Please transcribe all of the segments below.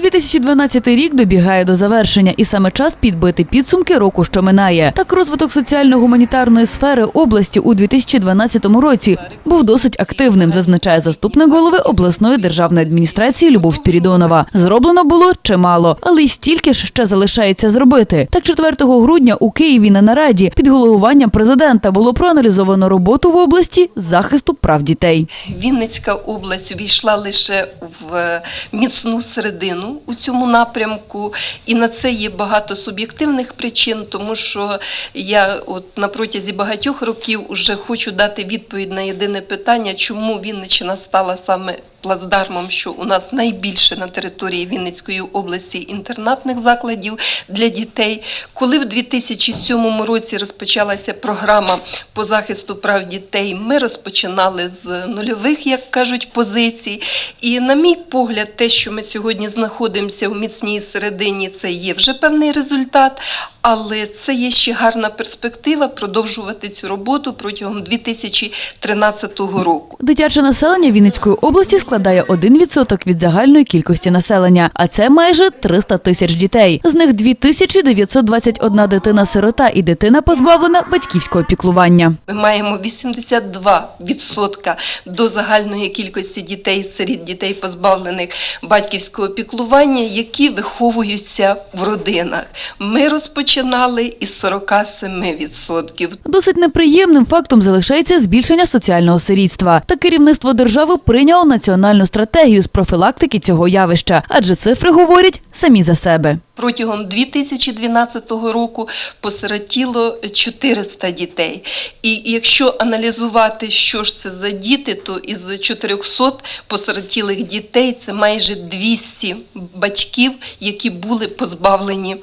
2012 рік добігає до завершення, і саме час підбити підсумки року, що минає. Так розвиток соціально-гуманітарної сфери області у 2012 році був досить активним, зазначає заступник голови обласної державної адміністрації Любов Пірідонова. Зроблено було чимало, але й стільки ж ще залишається зробити. Так 4 грудня у Києві на нараді під головуванням президента було проаналізовано роботу в області захисту прав дітей. Вінницька область увійшла лише в міцну середину у цьому напрямку, і на це є багато суб'єктивних причин, тому що я от на протязі багатьох років вже хочу дати відповідь на єдине питання, чому Вінниччина стала саме плацдармом, що у нас найбільше на території Вінницької області інтернатних закладів для дітей. Коли в 2007 році розпочалася програма по захисту прав дітей, ми розпочинали з нульових, як кажуть, позицій. І, на мій погляд, те, що ми сьогодні знаходимося в міцній середині, це є вже певний результат. Але це є ще гарна перспектива продовжувати цю роботу протягом 2013 року. Дитяче населення Вінницької області складає 1% від загальної кількості населення, а це майже 300 тисяч дітей. З них 2921 дитина-сирота і дитина позбавлена батьківського піклування. Ми маємо 82% до загальної кількості дітей, сиріт дітей, позбавлених батьківського піклування, які виховуються в родинах. Ми розпочинали із 47%. Досить неприємним фактом залишається збільшення соціального сирітства. Та керівництво держави прийняло національну стратегію з профілактики цього явища, адже цифри говорять самі за себе. Протягом 2012 року посиротіло 400 дітей. І якщо аналізувати, що ж це за діти, то із 400 посиротілих дітей це майже 200 батьків, які були позбавлені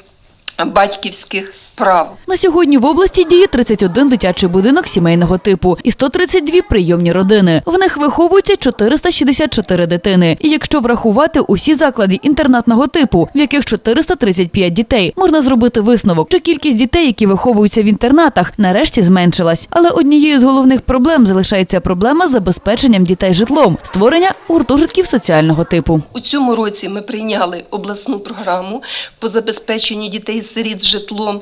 батьківських прав. На сьогодні в області діє 31 дитячий будинок сімейного типу і 132 прийомні родини. В них виховуються 464 дитини. І якщо врахувати усі заклади інтернатного типу, в яких 435 дітей, можна зробити висновок, що кількість дітей, які виховуються в інтернатах, нарешті зменшилась. Але однією з головних проблем залишається проблема з забезпеченням дітей житлом, створення гуртожитків соціального типу. У цьому році ми прийняли обласну програму по забезпеченню дітей-сиріт житлом.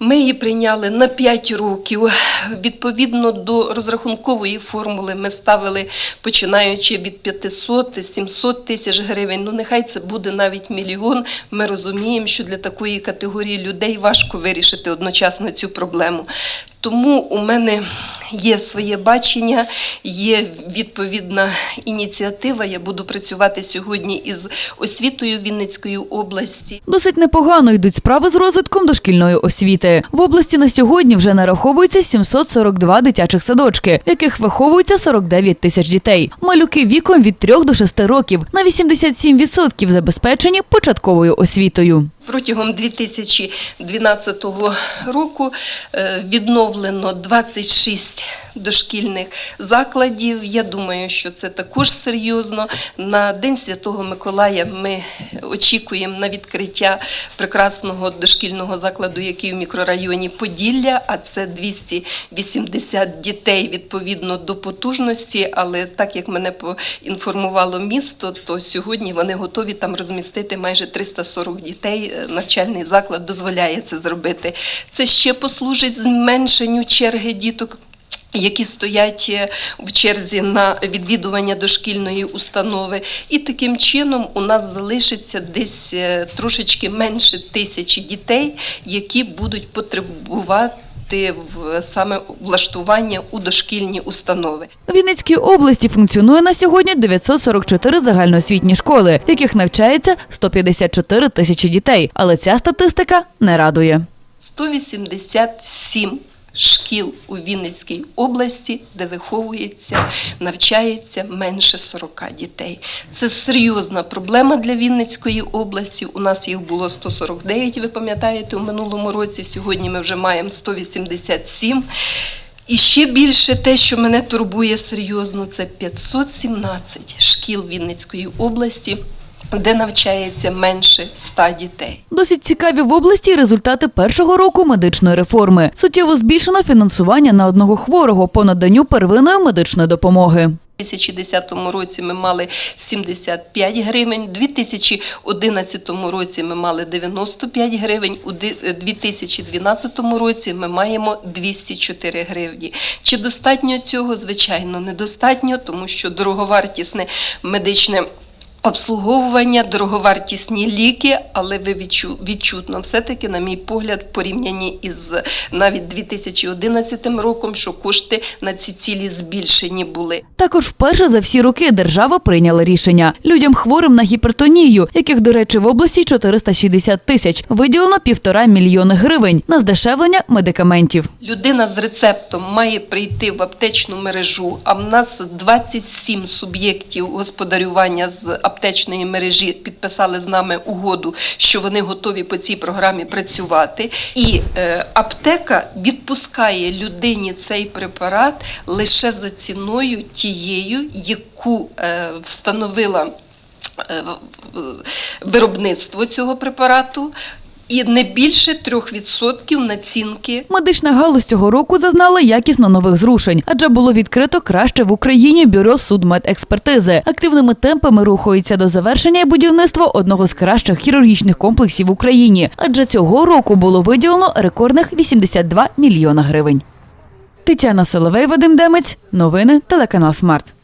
Ми її прийняли на 5 років. Відповідно до розрахункової формули ми ставили починаючи від 500-700 тисяч гривень. Ну нехай це буде навіть мільйон. Ми розуміємо, що для такої категорії людей важко вирішити одночасно цю проблему. Тому у мене є своє бачення, є відповідна ініціатива. Я буду працювати сьогодні із освітою Вінницької області. Досить непогано йдуть справи з розвитком дошкільної освіти. В області на сьогодні вже нараховується 742 дитячих садочки, в яких виховується 49 тисяч дітей. Малюки віком від 3 до 6 років на 87% забезпечені початковою освітою. Протягом 2012 року е, відновлено 26 дошкільних закладів. Я думаю, що це також серйозно. На День Святого Миколая ми очікуємо на відкриття прекрасного дошкільного закладу, який в мікрорайоні Поділля, а це 280 дітей відповідно до потужності. Але так як мене поінформувало місто, то сьогодні вони готові там розмістити майже 340 дітей. Навчальний заклад дозволяє це зробити. Це ще послужить зменшенню черги діток. Які стоять е, в черзі на відвідування дошкільної установи, і таким чином у нас залишиться десь е, трошечки менше тисячі дітей, які будуть потребувати в саме влаштування у дошкільні установи. У Вінницькій області функціонує на сьогодні 944 загальноосвітні школи, в яких навчається 154 тисячі дітей. Але ця статистика не радує. 187 шкіл у Вінницькій області, де виховується, навчається менше 40 дітей. Це серйозна проблема для Вінницької області. У нас їх було 149, ви пам'ятаєте, у минулому році. Сьогодні ми вже маємо 187. І ще більше те, що мене турбує серйозно, це 517 шкіл Вінницької області, де навчається менше 100 дітей. Досить цікаві в області результати першого року медичної реформи. Суттєво збільшено фінансування на одного хворого по наданню первинної медичної допомоги. 2010 році ми мали 75 гривень, у 2011 році ми мали 95 гривень, у ди- е, 2012 році ми маємо 204 гривні. Чи достатньо цього? Звичайно, недостатньо, тому що дороговартісне медичне обслуговування, дороговартісні ліки, але ви відчу, відчутно все-таки, на мій погляд, в порівнянні із навіть 2011 роком, що кошти на ці цілі збільшені були. Також вперше за всі роки держава прийняла рішення. Людям хворим на гіпертонію, яких, до речі, в області 460 тисяч, виділено півтора мільйони гривень на здешевлення медикаментів. Людина з рецептом має прийти в аптечну мережу, а в нас 27 суб'єктів господарювання з аптечної мережі підписали з нами угоду, що вони готові по цій програмі працювати. І е, аптека відпускає людині цей препарат лише за ціною тією, яку е, встановила е, виробництво цього препарату. І не більше 3% націнки Медична галузь цього року зазнала якісно нових зрушень, адже було відкрито краще в Україні бюро судмедекспертизи. Активними темпами рухається до завершення і будівництво одного з кращих хірургічних комплексів в Україні. Адже цього року було виділено рекордних 82 мільйона гривень. Тетяна Соловей, Вадим Демець. Новини телеканал Смарт.